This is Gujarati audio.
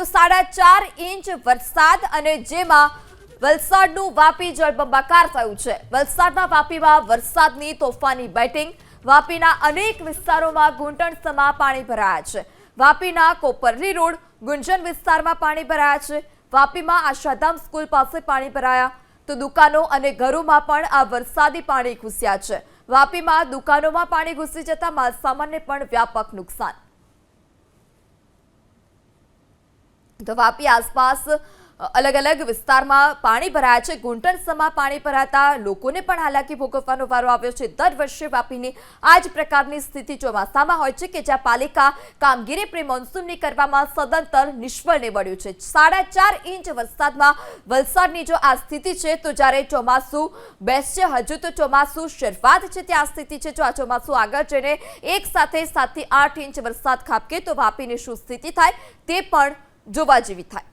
તો સાડા ચાર ઇંચ વરસાદ અને જેમાં વલસાડનું વાપી જળબંબાકાર થયું છે. વલસાડના વાપીમાં વરસાદની તોફાની બેટિંગ, વાપીના અનેક વિસ્તારોમાં ઘૂંટણસમાં પાણી ભરાયા છે. વાપીના કોપરલી રોડ, ગુંજન વિસ્તારમાં પાણી ભરાયા છે. વાપીમાં આશાધામ સ્કૂલ પાસે પાણી ભરાયા. તો દુકાનો અને ઘરોમાં પણ આ વરસાદી પાણી ઘૂસ્યા છે. વાપીમાં દુકાનોમાં પાણી ઘૂસી જતા માલસામાનને પણ વ્યાપક નુકસાન. તો વાપી આસપાસ અલગ અલગ વિસ્તારમાં પાણી ભરાયા છે. ઘૂંટણસમાં પાણી ભરાતા લોકોને પણ હાલાકી ભોગવવાનો વારો આવ્યો છે. દર વર્ષે વાપીની આ જ પ્રકારની સ્થિતિ ચોમાસામાં હોય છે કે જ્યાં પાલિકા કામગીરી પ્રી મોન્સૂનની કરવામાં સદંતર નિષ્ફળ નીવડ્યું છે. સાડા ચાર ઇંચ વરસાદમાં વલસાડની જો આ સ્થિતિ છે, તો જ્યારે ચોમાસું બેસશે, હજુ તો ચોમાસું શરૂઆત છે ત્યાં આ સ્થિતિ છે. જો આ ચોમાસું આગળ જઈને એક સાથે સાતથી આઠ ઇંચ વરસાદ ખાબકે, તો વાપીની શું સ્થિતિ થાય તે પણ જોવા જેવી થાય